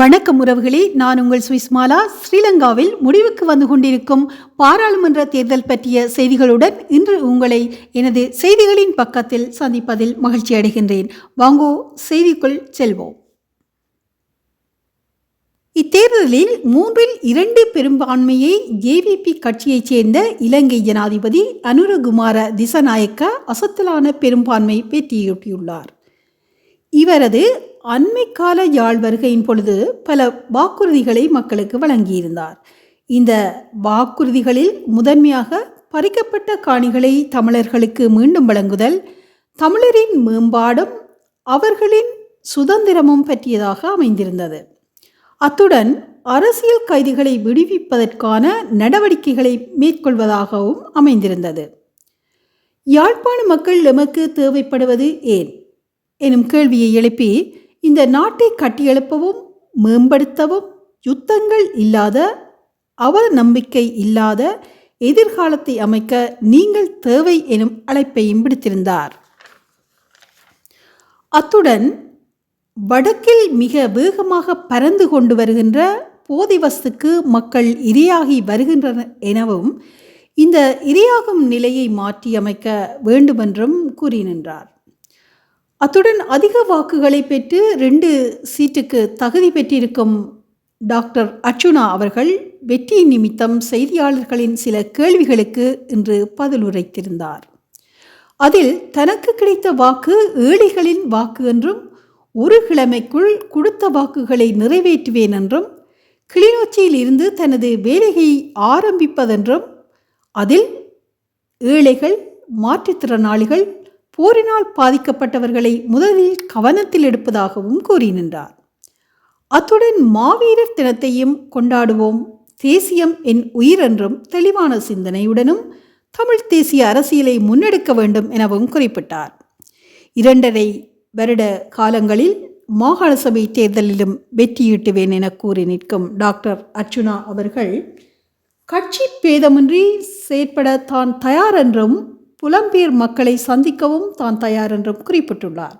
வணக்கம் உறவுகளே நான் உங்கள் சுவிஸ்மாலா. ஸ்ரீலங்காவில் முடிவுக்கு வந்து கொண்டிருக்கும் பாராளுமன்ற தேர்தல் பற்றிய செய்திகளுடன் இன்று உங்களை எனது செய்திகளின் பக்கத்தில் சந்திப்பதில் மகிழ்ச்சி அடைகின்றேன். வாங்கோ செய்திக்குள் செல்வோம். இத்தேர்தலில் மூன்றில் இரண்டு பெரும்பான்மையை ஜேவிபி கட்சியைச் சேர்ந்த இலங்கை ஜனாதிபதி அனுரகுமார திசநாயக்க அசத்தலான பெரும்பான்மை பெற்றியூட்டியுள்ளார் இவரது அண்மைக்கால யாழ் வருகையின் பொழுது பல வாக்குறுதிகளை மக்களுக்கு வழங்கியிருந்தார். இந்த வாக்குறுதிகளில் முதன்மையாக பறிக்கப்பட்ட காணிகளை தமிழர்களுக்கு மீண்டும் வழங்குதல் தமிழரின் மேம்பாடும் அவர்களின் சுதந்திரமும் பற்றியதாக அமைந்திருந்தது. அத்துடன் அரசியல் கைதிகளை விடுவிப்பதற்கான நடவடிக்கைகளை மேற்கொள்வதாகவும் அமைந்திருந்தது. யாழ்ப்பாண மக்கள் எமக்கு தேவைப்படுவது ஏன்? எனும் கேள்வியை எழுப்பி இந்த நாட்டை கட்டியெழுப்பவும் மேம்படுத்தவும் யுத்தங்கள் இல்லாத அவநம்பிக்கை இல்லாத எதிர்காலத்தை அமைக்க நீங்கள் தேவை எனும் அழைப்பையும் விடுத்திருந்தார். அத்துடன் வடக்கில் மிக வேகமாக பறந்து கொண்டு வருகின்ற போதை வஸ்துக்கு மக்கள் இரையாகி வருகின்றனர் எனவும் இந்த இரையாகும் நிலையை மாற்றியமைக்க வேண்டுமென்றும் கூறி நின்றார். அத்துடன் அதிக வாக்குகளை பெற்று ரெண்டு சீட்டுக்கு தகுதி பெற்றிருக்கும் டாக்டர் அர்ச்சுனா அவர்கள் வெற்றியின் நிமித்தம் செய்தியாளர்களின் சில கேள்விகளுக்கு இன்று பதில் உரைத்திருந்தார் அதில் தனக்கு கிடைத்த வாக்கு ஏழைகளின் வாக்கு என்றும் ஒரு கிழமைக்குள் கொடுத்த வாக்குகளை நிறைவேற்றுவேன் என்றும் கிளிநொச்சியில் இருந்து தனது வேலையை ஆரம்பிப்பதென்றும் அதில் ஏழைகள் மாற்றுத்திறனாளிகள் போரினால் பாதிக்கப்பட்டவர்களை முதலில் கவனத்தில் எடுப்பதாகவும் கூறி நின்றார். அத்துடன் மாவீரர் தினத்தையும் கொண்டாடுவோம். தேசியம் என் உயிர் என்றும் தெளிவான சிந்தனையுடனும் தமிழ் தேசிய அரசியலை முன்னெடுக்க வேண்டும் எனவும் குறிப்பிட்டார். இரண்டரை வருட காலங்களில் மாகாண சபை தேர்தலிலும் வெற்றியீட்டுவேன் என கூறி நிற்கும் டாக்டர் அர்ச்சுனா அவர்கள் கட்சி பேதமின்றி செயற்பட தான் தயார் என்றும் புலம்பெயர் மக்களை சந்திக்கவும் தான் தயார் என்றும் குறிப்பிட்டுள்ளார்.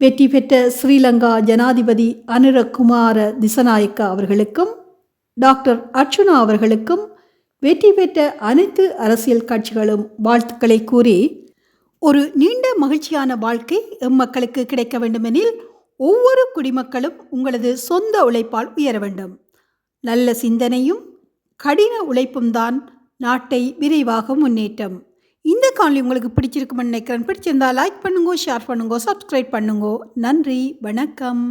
வெற்றி பெற்ற ஸ்ரீலங்கா ஜனாதிபதி அனுரகுமார திசநாயக்கா அவர்களுக்கும் டாக்டர் அர்ச்சுனா அவர்களுக்கும் வெற்றி பெற்ற அனைத்து அரசியல் கட்சிகளும் வாழ்த்துக்களை கூறி ஒரு நீண்ட மகிழ்ச்சியான வாழ்க்கை எம்மக்களுக்கு கிடைக்க வேண்டுமெனில் ஒவ்வொரு குடிமக்களும் உங்களது சொந்த உழைப்பால் உயர வேண்டும். நல்ல சிந்தனையும் கடின உழைப்பும் தான் நாட்டை விரைவாக முன்னேற்றம். இந்த காணொலி உங்களுக்கு பிடிச்சிருக்குமென்னு நினைக்கிறேன். பிடிச்சிருந்தால் லைக் பண்ணுங்க ஷேர் பண்ணுங்க சப்ஸ்கிரைப் பண்ணுங்க. நன்றி வணக்கம்.